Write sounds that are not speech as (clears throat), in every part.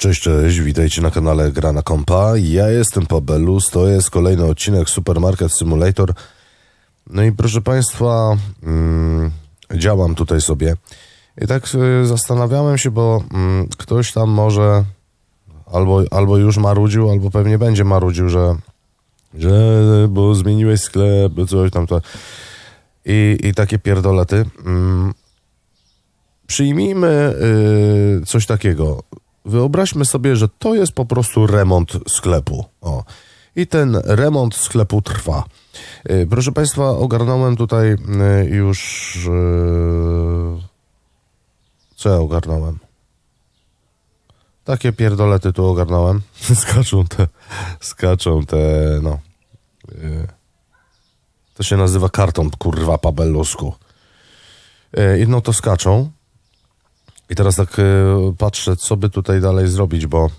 Cześć, cześć, witajcie na kanale Gra na Kompa. Ja jestem Pabelus, to jest kolejny odcinek Supermarket Simulator. No i proszę Państwa, mm, działam tutaj sobie. I tak y, zastanawiałem się, bo mm, ktoś tam może albo, albo już marudził, albo pewnie będzie marudził, że, że bo zmieniłeś sklep, coś tam to. I, i takie pierdolety. Mm, przyjmijmy y, coś takiego. Wyobraźmy sobie, że to jest po prostu remont sklepu. O. I ten remont sklepu trwa. Y, proszę Państwa, ogarnąłem tutaj y, już. y, Co ja ogarnąłem? Takie pierdolety tu ogarnąłem. (laughs) skaczą te. Skaczą te. No. To się nazywa karton, kurwa, pabellusku. Y, I no to skaczą. I teraz tak y, patrzę, co by tutaj dalej zrobić, bo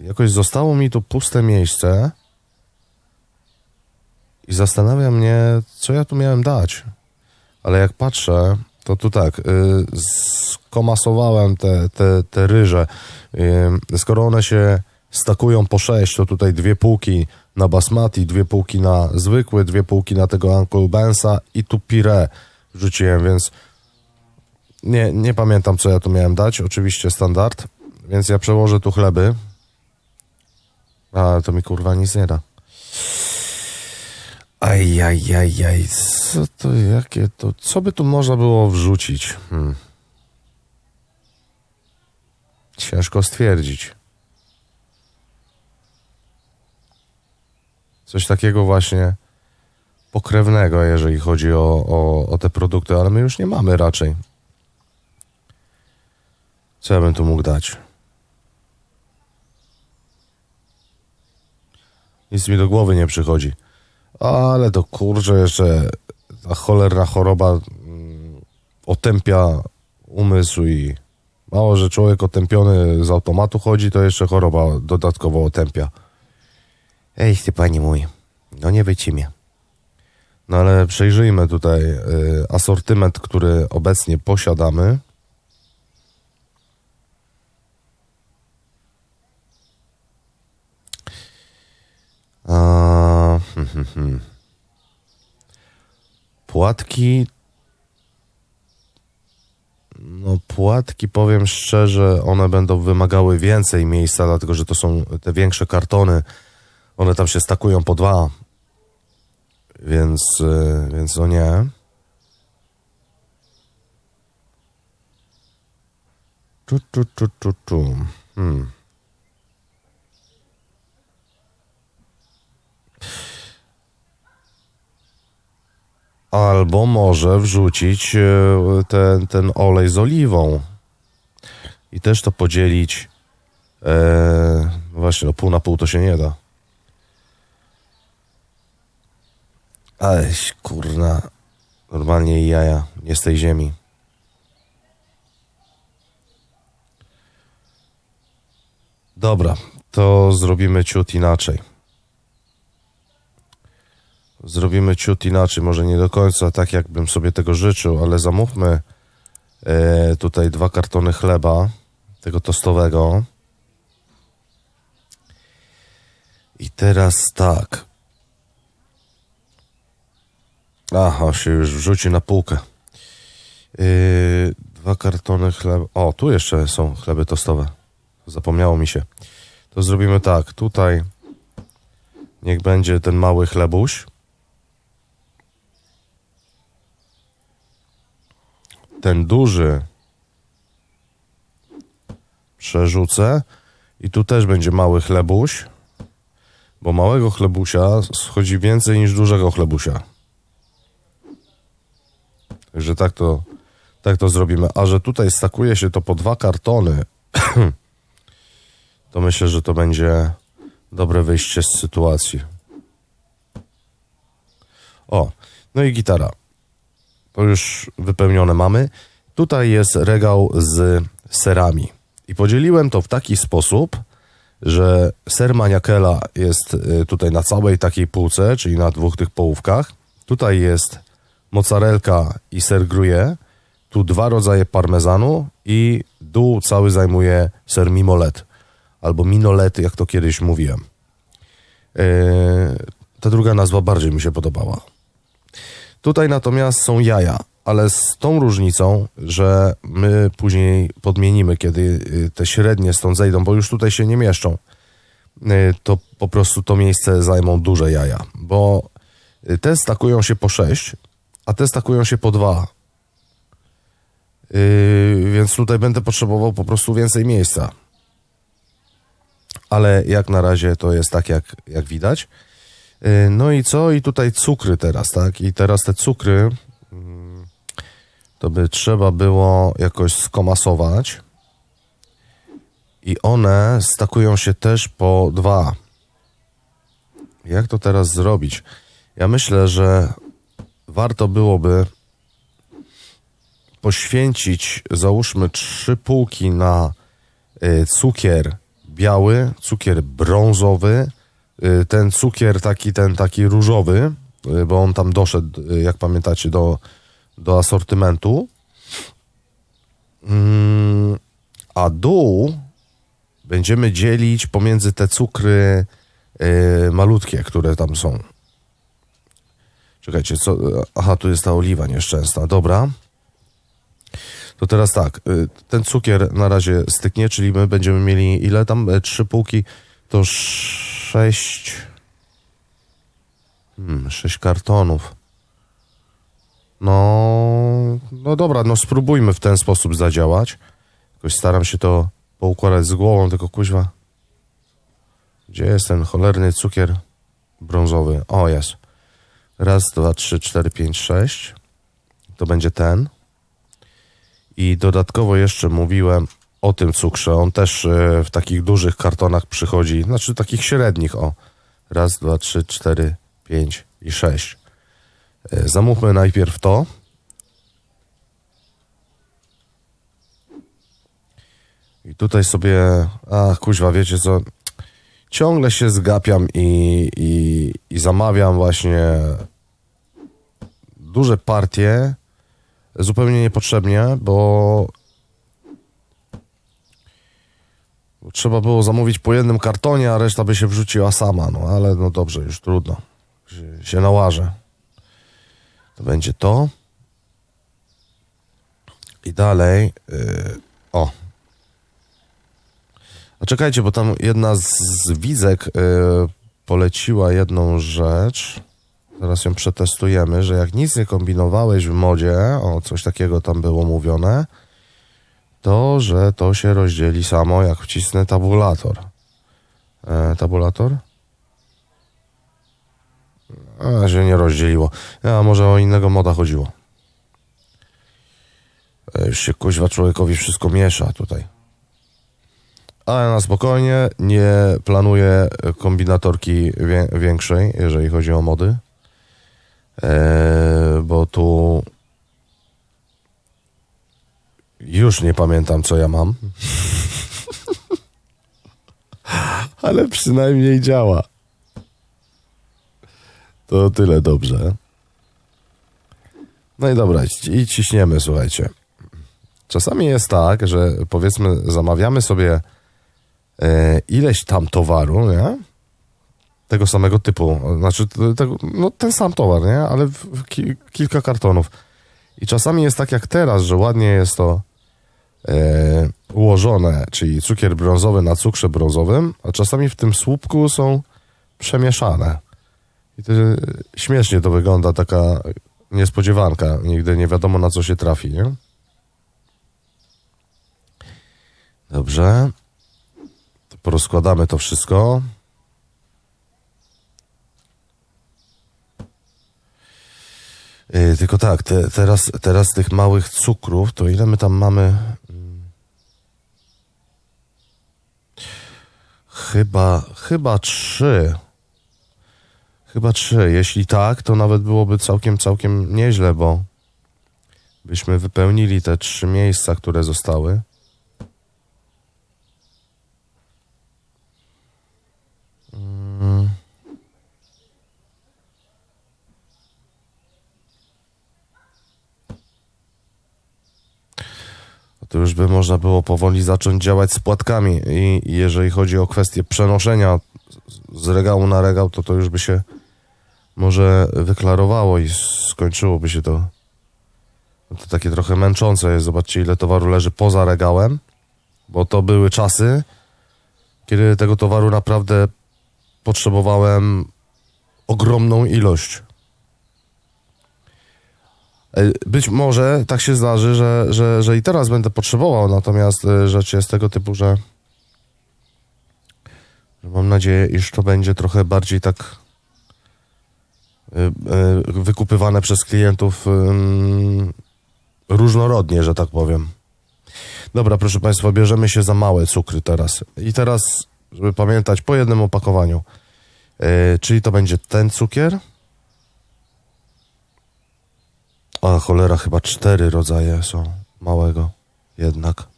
jakoś zostało mi tu puste miejsce i zastanawia mnie, co ja tu miałem dać. Ale jak patrzę, to tu tak, y, skomasowałem te, te, te ryże. Y, skoro one się stakują po sześć, to tutaj dwie półki na basmati, dwie półki na zwykły, dwie półki na tego Uncle Bensa i tu pire wrzuciłem, więc nie, nie pamiętam, co ja tu miałem dać. Oczywiście standard, więc ja przełożę tu chleby. Ale to mi kurwa nic nie da. Ajajajaj, co to, jakie to, co by tu można było wrzucić? Hmm. Ciężko stwierdzić. Coś takiego właśnie pokrewnego, jeżeli chodzi o, o, o te produkty, ale my już nie mamy raczej. Co ja bym tu mógł dać? Nic mi do głowy nie przychodzi. Ale to kurczę, jeszcze ta cholerna choroba mm, otępia umysł i mało, że człowiek otępiony z automatu chodzi, to jeszcze choroba dodatkowo otępia. Ej, ty pani mój, no nie wycimie. No ale przejrzyjmy tutaj y, asortyment, który obecnie posiadamy. A, hmm, hmm, hmm. Płatki. No, płatki, powiem szczerze, one będą wymagały więcej miejsca, dlatego że to są te większe kartony. One tam się stakują po dwa. Więc, y, więc no nie. Tu, tu, tu, tu, tu. Hmm. Albo może wrzucić e, ten, ten olej z oliwą i też to podzielić. E, właśnie, no pół na pół to się nie da. Aleś, kurna, normalnie jaja, nie z tej ziemi. Dobra, to zrobimy ciut inaczej zrobimy ciut inaczej, może nie do końca tak, jakbym sobie tego życzył, ale zamówmy e, tutaj dwa kartony chleba, tego tostowego. I teraz tak. Aha, się już wrzuci na półkę. Yy, dwa kartony chleba. O, tu jeszcze są chleby tostowe. Zapomniało mi się. To zrobimy tak. Tutaj niech będzie ten mały chlebuś. Ten duży przerzucę i tu też będzie mały chlebuś, bo małego chlebusia schodzi więcej niż dużego chlebusia. Także tak to, tak to zrobimy. A że tutaj stakuje się to po dwa kartony, (clears throat) to myślę, że to będzie dobre wyjście z sytuacji. O, no i gitara to już wypełnione mamy. Tutaj jest regał z serami. I podzieliłem to w taki sposób, że ser maniakela jest y, tutaj na całej takiej półce, czyli na dwóch tych połówkach. Tutaj jest mozzarelka i ser gruje. tu dwa rodzaje parmezanu i dół cały zajmuje ser mimolet albo minolet, jak to kiedyś mówiłem. Yy, ta druga nazwa bardziej mi się podobała. Tutaj natomiast są jaja, ale z tą różnicą, że my później podmienimy, kiedy y, te średnie stąd zejdą, bo już tutaj się nie mieszczą, y, to po prostu to miejsce zajmą duże jaja, bo y, te stakują się po 6, a te stakują się po 2. Yy, więc tutaj będę potrzebował po prostu więcej miejsca. Ale jak na razie to jest tak, jak, jak widać. Yy, no i co? I tutaj cukry teraz, tak? I teraz te cukry mm, to by trzeba było jakoś skomasować. I one stakują się też po dwa. Jak to teraz zrobić? Ja myślę, że warto byłoby poświęcić, załóżmy, trzy półki na y, cukier biały, cukier brązowy, y, ten cukier taki, ten taki różowy, y, bo on tam doszedł, y, jak pamiętacie, do, do asortymentu. Mm, a dół będziemy dzielić pomiędzy te cukry y, malutkie, które tam są. Czekajcie, co? Aha, tu jest ta oliwa nieszczęsna. Dobra. To teraz tak, y, ten cukier na razie styknie, czyli my będziemy mieli ile tam? E, Trzy półki to sześć. Hmm, sześć kartonów. No, no dobra, no spróbujmy w ten sposób zadziałać. Jakoś staram się to poukładać z głową, tylko kuźwa. Gdzie jest ten cholerny cukier brązowy? O, jest. Raz, dwa, trzy, cztery, pięć, sześć. To będzie ten. I dodatkowo jeszcze mówiłem o tym cukrze. On też e, w takich dużych kartonach przychodzi, znaczy takich średnich, o. Raz, dwa, trzy, cztery, pięć i sześć. E, Zamówmy najpierw to. I tutaj sobie, a kuźwa, wiecie co, ciągle się zgapiam i, i, i zamawiam właśnie duże partie zupełnie niepotrzebnie, bo bo trzeba było zamówić po jednym kartonie, a reszta by się wrzuciła sama, no ale no dobrze, już trudno. Się, się nałażę. To będzie to. I dalej. Yy, o. A czekajcie, bo tam jedna z, z widzek yy, poleciła jedną rzecz. Zaraz ją przetestujemy, że jak nic nie kombinowałeś w modzie, o coś takiego tam było mówione, to że to się rozdzieli samo, jak wcisnę tabulator. E, tabulator? A, się nie rozdzieliło. A może o innego moda chodziło. E, już się kuźwa człowiekowi wszystko miesza tutaj. Ale na spokojnie, nie planuję kombinatorki wie, większej, jeżeli chodzi o mody. E, bo tu już nie pamiętam, co ja mam. Ale przynajmniej działa. To tyle dobrze. No i dobra, i ciśniemy, słuchajcie. Czasami jest tak, że powiedzmy, zamawiamy sobie e, ileś tam towaru, nie? Tego samego typu, znaczy no, ten sam towar, nie? Ale w, w ki, kilka kartonów. I czasami jest tak jak teraz, że ładnie jest to ułożone, czyli cukier brązowy na cukrze brązowym, a czasami w tym słupku są przemieszane. I to e, śmiesznie to wygląda, taka niespodziewanka. Nigdy nie wiadomo na co się trafi, nie? Dobrze. To porozkładamy to wszystko. Yy, tylko tak, te, teraz, teraz tych małych cukrów, to ile my tam mamy? Chyba, chyba trzy. Chyba trzy. Jeśli tak, to nawet byłoby całkiem, całkiem nieźle, bo byśmy wypełnili te trzy miejsca, które zostały. To już by można było powoli zacząć działać z płatkami i jeżeli chodzi o kwestię przenoszenia z- z regału na regał, to to już by się może wyklarowało i skończyłoby się to. No To takie trochę męczące jest. Zobaczcie, ile towaru leży poza regałem, bo to były czasy, kiedy tego towaru naprawdę potrzebowałem ogromną ilość. E, Być może tak się zdarzy, że, że, że i teraz będę potrzebował, natomiast e, rzecz jest tego typu, że, że mam nadzieję, iż to będzie trochę bardziej tak e, wykupywane przez klientów różnorodnie, że tak powiem. Dobra, proszę Państwa, bierzemy się za małe cukry teraz. I teraz, żeby pamiętać, po jednym opakowaniu. Czyli to będzie ten cukier. A cholera, chyba cztery rodzaje są małego jednak.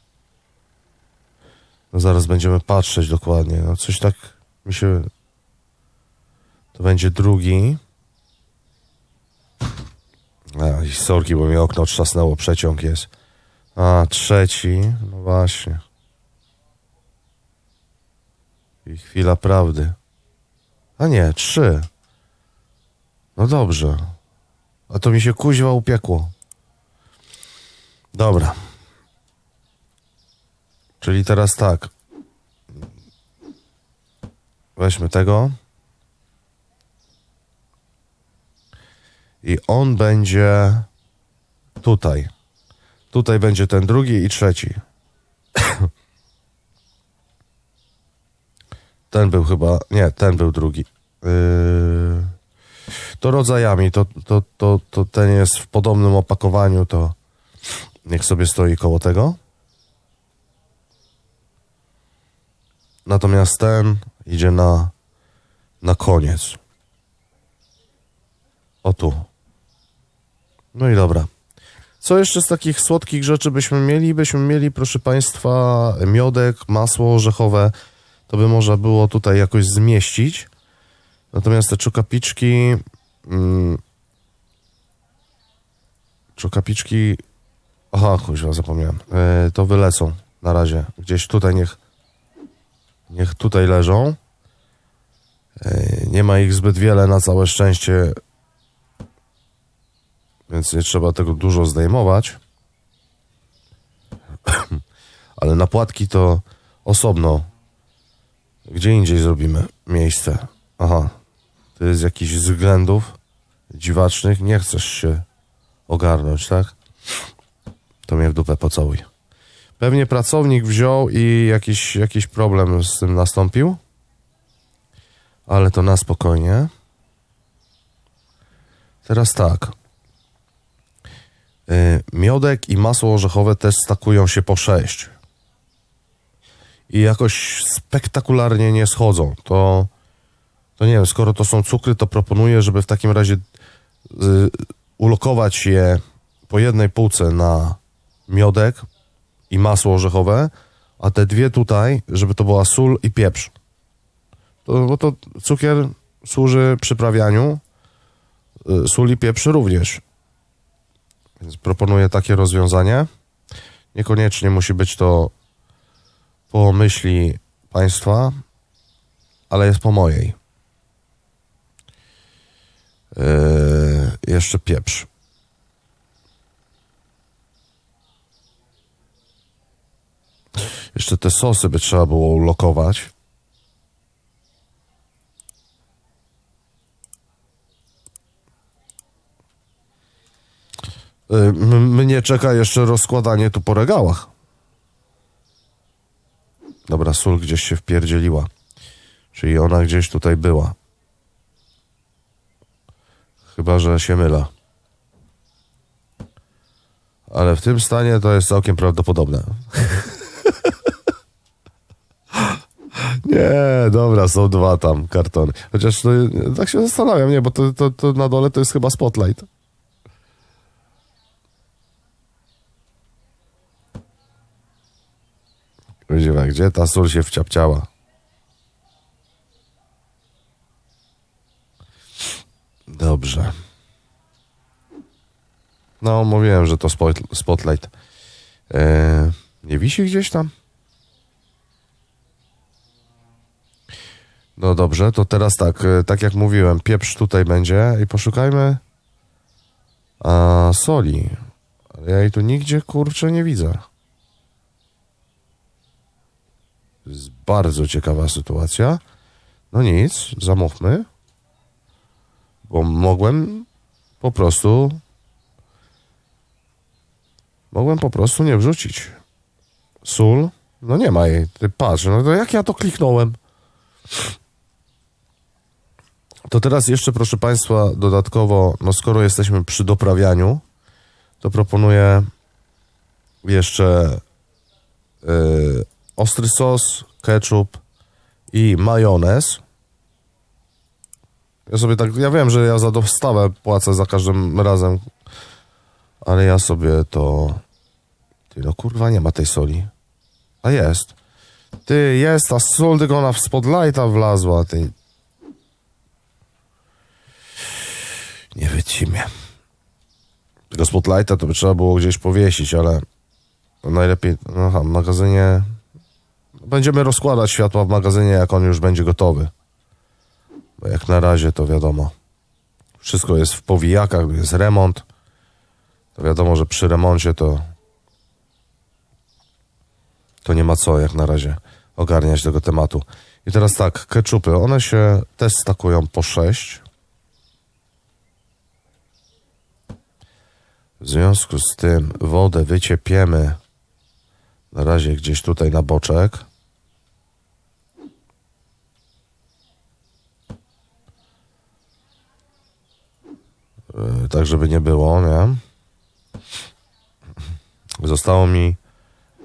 No zaraz będziemy patrzeć dokładnie. No coś tak mi się... To będzie drugi. I sorki, bo mi okno trzasnęło, przeciąg jest. A, trzeci, no właśnie. I chwila prawdy. A nie, trzy. No dobrze. A to mi się kuźwa upiekło. Dobra. Czyli teraz tak. Weźmy tego. I on będzie tutaj. Tutaj będzie ten drugi i trzeci. (coughs) Ten był chyba. Nie, ten był drugi. Yy, to rodzajami, to, to, to, to ten jest w podobnym opakowaniu, to niech sobie stoi koło tego. Natomiast ten idzie na, na koniec. O tu. No i dobra. Co jeszcze z takich słodkich rzeczy byśmy mieli? Byśmy mieli, proszę Państwa, miodek, masło orzechowe. To by można było tutaj jakoś zmieścić. Natomiast te czokapiczki... Mm, czokapiczki... Aha, kuźwa, zapomniałem. E, to wylecą na razie. Gdzieś tutaj niech... Niech tutaj leżą. E, nie ma ich zbyt wiele, na całe szczęście więc nie trzeba tego dużo zdejmować. (coughs) Ale na płatki to osobno. Gdzie indziej zrobimy miejsce. Aha, to jest jakiś z względów dziwacznych. Nie chcesz się ogarnąć, tak? To mnie w dupę pocałuj. Pewnie pracownik wziął i jakiś, jakiś problem z tym nastąpił. Ale to na spokojnie. Teraz tak. Y, Miodek i masło orzechowe też stakują się po 6. I jakoś spektakularnie nie schodzą. To, to nie wiem, skoro to są cukry, to proponuję, żeby w takim razie y, ulokować je po jednej półce na miodek i masło orzechowe, a te dwie tutaj, żeby to była sól i pieprz. To, bo to cukier służy przyprawianiu, y, sól i pieprz również. Więc proponuję takie rozwiązanie. Niekoniecznie musi być to po myśli państwa, ale jest po mojej. Yy, jeszcze pieprz. Jeszcze te sosy by trzeba było ulokować. Y, m- Mnie czeka jeszcze rozkładanie tu po regałach. Dobra, sól gdzieś się wpierdzieliła. Czyli ona gdzieś tutaj była. Chyba, że się mylę. Ale w tym stanie to jest całkiem prawdopodobne. (laughs) Nie, dobra, są dwa tam kartony. Chociaż to, tak się zastanawiam, nie, bo to, to, to na dole to jest chyba spotlight. Gdzie ta sól się wciapciała? Dobrze. No, mówiłem, że to spot, spotlight. E, Nie wisi gdzieś tam? No dobrze, to teraz tak, e, tak jak mówiłem, pieprz tutaj będzie i poszukajmy a, soli. Ja jej tu nigdzie kurczę nie widzę. To jest bardzo ciekawa sytuacja. No nic, zamówmy. Bo mogłem po prostu. Mogłem po prostu nie wrzucić. Sól? No nie ma jej. Ty patrz, no to jak ja to kliknąłem? To teraz jeszcze, proszę Państwa, dodatkowo, no skoro jesteśmy przy doprawianiu, to proponuję jeszcze yy, ostry sos, ketchup i majonez. Ja sobie tak, ja wiem, że ja za dostawę płacę za każdym razem, ale ja sobie to... Ty, no kurwa, nie ma tej soli. A jest. Ty, jest, ta sól tylko ona w spotlighta wlazła, ty. Nie wycimie. Tego spotlighta to by trzeba było gdzieś powiesić, ale najlepiej, no, aha, w magazynie... Będziemy rozkładać światła w magazynie, jak on już będzie gotowy. Jak na razie to wiadomo. Wszystko jest w powijakach, jest remont. To wiadomo, że przy remoncie to to nie ma co jak na razie ogarniać tego tematu. I teraz tak, keczupy, one się też stakują po 6. W związku z tym wodę wyciepiemy na razie gdzieś tutaj na boczek. Tak, żeby nie było, nie? Zostało mi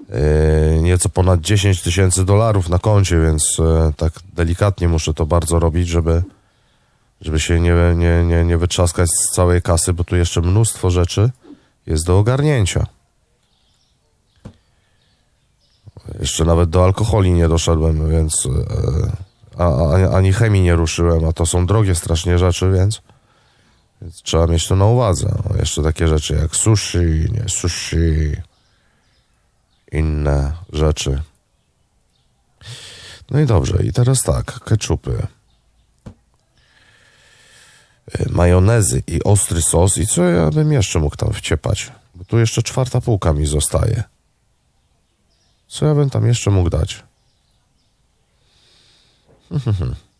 yy, nieco ponad 10 tysięcy dolarów na koncie, więc yy, tak delikatnie muszę to bardzo robić, żeby, żeby się nie, nie, nie, nie wytrzaskać z całej kasy, bo tu jeszcze mnóstwo rzeczy jest do ogarnięcia. Jeszcze nawet do alkoholi nie doszedłem, więc a, a, ani chemii nie ruszyłem, a to są drogie strasznie rzeczy, więc, więc trzeba mieć to na uwadze. No, jeszcze takie rzeczy jak sushi, nie sushi, inne rzeczy. No i dobrze, i teraz tak, keczupy, y, majonezy i ostry sos i co ja bym jeszcze mógł tam wciepać? Bo tu jeszcze czwarta półka mi zostaje. Co ja bym tam jeszcze mógł dać? (laughs)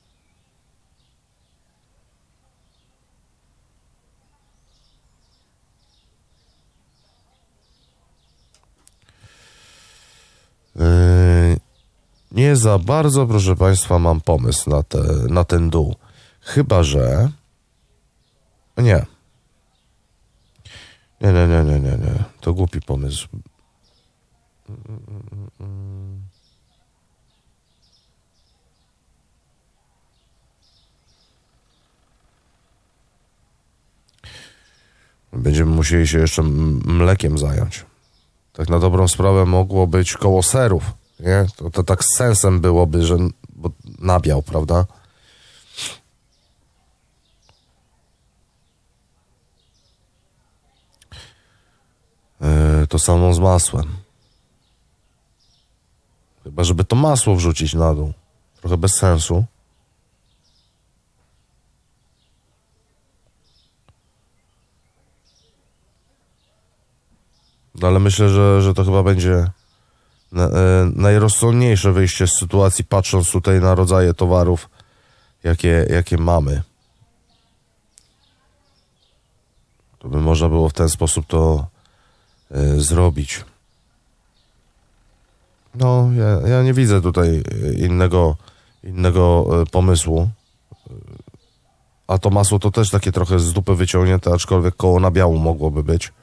nie za bardzo, proszę Państwa, mam pomysł na, te, na ten dół. Chyba, że. Nie. Nie, nie, nie, nie, nie, nie. To głupi pomysł. Będziemy musieli się jeszcze mlekiem zająć. Tak na dobrą sprawę mogło być koło serów, nie? To, to tak z sensem byłoby, że bo nabiał, prawda? Yy, to samo z masłem. Chyba, żeby to masło wrzucić na dół. Trochę bez sensu. Ale myślę, że, że to chyba będzie na, e, najrozsądniejsze wyjście z sytuacji, patrząc tutaj na rodzaje towarów, jakie, jakie mamy. To by można było w ten sposób to e, zrobić. No, ja, ja nie widzę tutaj e, innego, innego e, pomysłu. E, A to masło to też takie trochę z dupy wyciągnięte, aczkolwiek koło nabiału mogłoby być.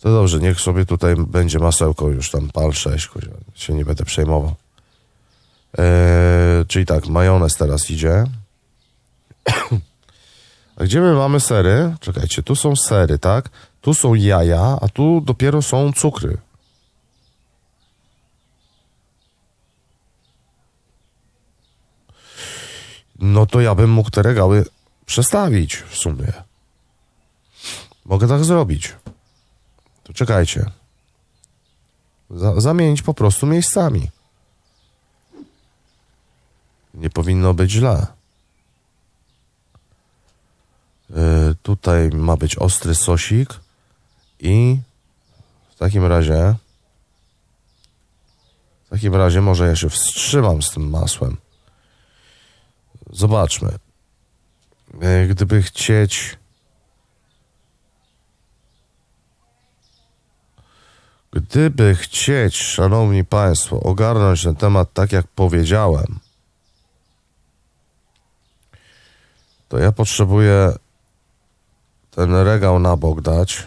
To dobrze, niech sobie tutaj będzie masełko już tam pal 6, kurwa, się nie będę przejmował. Eee, czyli tak, majonez teraz idzie. (coughs) A gdzie my mamy sery? Czekajcie, tu są sery, tak? Tu są jaja, a tu dopiero są cukry. No to ja bym mógł te regały przestawić w sumie. Mogę tak zrobić. To czekajcie. Za, zamienić po prostu miejscami. Nie powinno być źle. Yy, tutaj ma być ostry sosik i w takim razie w takim razie może ja się wstrzymam z tym masłem. Zobaczmy. Yy, Gdyby chcieć Gdyby chcieć, szanowni państwo, ogarnąć ten temat tak jak powiedziałem, to ja potrzebuję ten regał na bok dać.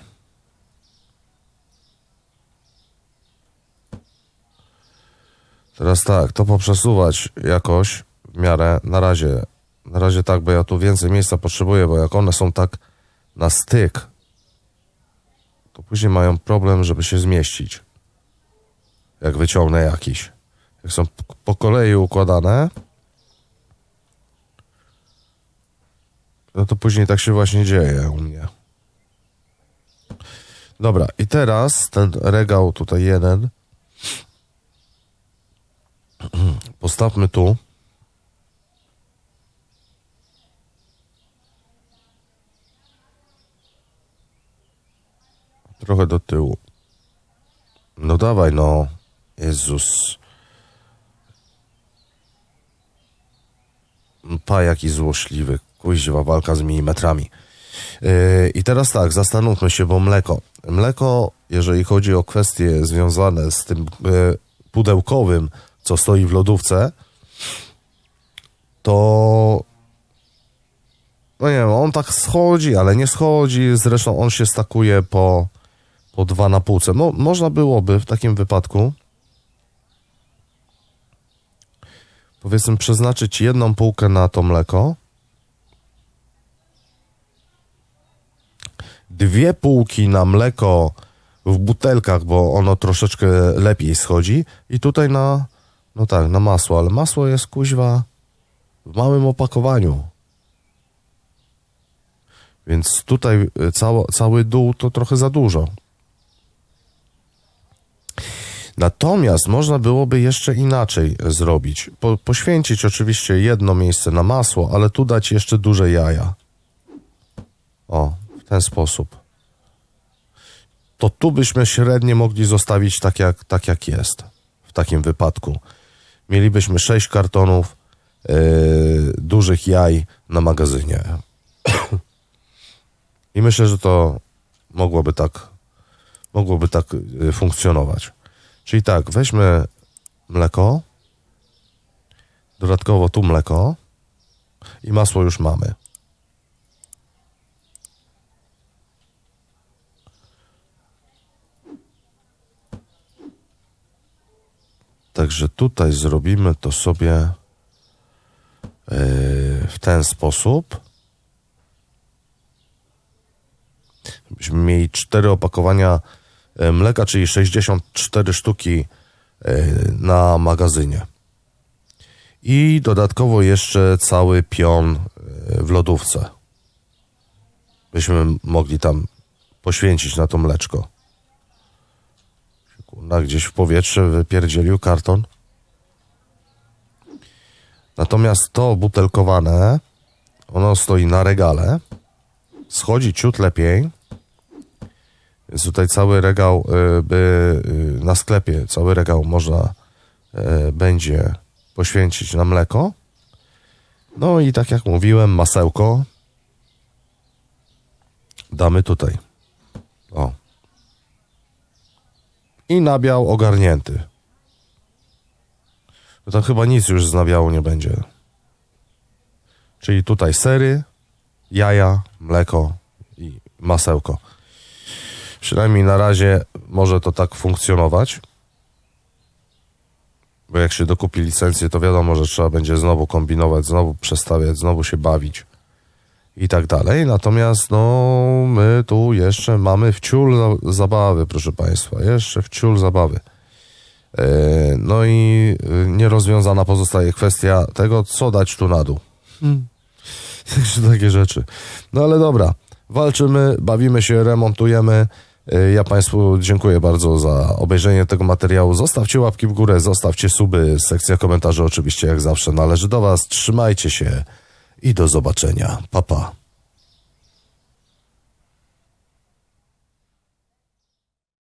Teraz tak, to poprzesuwać jakoś w miarę na razie. Na razie tak, bo ja tu więcej miejsca potrzebuję, bo jak one są tak na styk, to później mają problem, żeby się zmieścić. Jak wyciągnę jakiś. Jak są po kolei układane, no to później tak się właśnie dzieje u mnie. Dobra, i teraz ten regał tutaj jeden (clears throat) postawmy tu. Trochę do tyłu. No dawaj, no. Jezus. Pa, jaki złośliwy. Kuźwa, walka z milimetrami. Yy, I teraz tak, zastanówmy się, bo mleko. Mleko, jeżeli chodzi o kwestie związane z tym yy, pudełkowym, co stoi w lodówce, to no nie wiem, on tak schodzi, ale nie schodzi. Zresztą on się stakuje po, po dwa na półce. No, można byłoby w takim wypadku powiedzmy przeznaczyć jedną półkę na to mleko, dwie półki na mleko w butelkach, bo ono troszeczkę lepiej schodzi i tutaj na, no tak, na masło, ale masło jest kuźwa w małym opakowaniu. Więc tutaj y, cało, cały dół to trochę za dużo. Natomiast można byłoby jeszcze inaczej zrobić. Po, poświęcić oczywiście jedno miejsce na masło, ale tu dać jeszcze duże jaja. O, w ten sposób. To tu byśmy średnie mogli zostawić tak jak, tak jak jest. W takim wypadku. Mielibyśmy sześć kartonów yy, dużych jaj na magazynie. (coughs) I myślę, że to mogłoby tak, mogłoby tak y, funkcjonować. Czyli tak, weźmy mleko, dodatkowo tu mleko i masło już mamy. Także tutaj zrobimy to sobie yy, w ten sposób. Byśmy mieli cztery opakowania mleka, czyli 64 sztuki e, na magazynie. I dodatkowo jeszcze cały pion e, w lodówce. Byśmy mogli tam poświęcić na to mleczko. Kurna, gdzieś w powietrze wypierdzielił karton. Natomiast to butelkowane, ono stoi na regale, schodzi ciut lepiej. Więc tutaj cały regał y, by y, na sklepie, cały regał można y, będzie poświęcić na mleko. No i tak jak mówiłem, masełko damy tutaj. O. I nabiał ogarnięty. No to chyba nic już z nabiału nie będzie. Czyli tutaj sery, jaja, mleko i masełko. Przynajmniej na razie może to tak funkcjonować. Bo jak się dokupi licencję, to wiadomo, że trzeba będzie znowu kombinować, znowu przestawiać, znowu się bawić i tak dalej. Natomiast no, my tu jeszcze mamy wciul za- zabawy, proszę Państwa. Jeszcze wciul zabawy. E, No i e, nierozwiązana pozostaje kwestia tego, co dać tu na dół. (laughs) Także takie rzeczy. No ale dobra, walczymy, bawimy się, remontujemy. E, Ja Państwu dziękuję bardzo za obejrzenie tego materiału. Zostawcie łapki w górę, zostawcie suby. Sekcja komentarzy oczywiście jak zawsze należy do Was. Trzymajcie się i do zobaczenia. Pa, pa.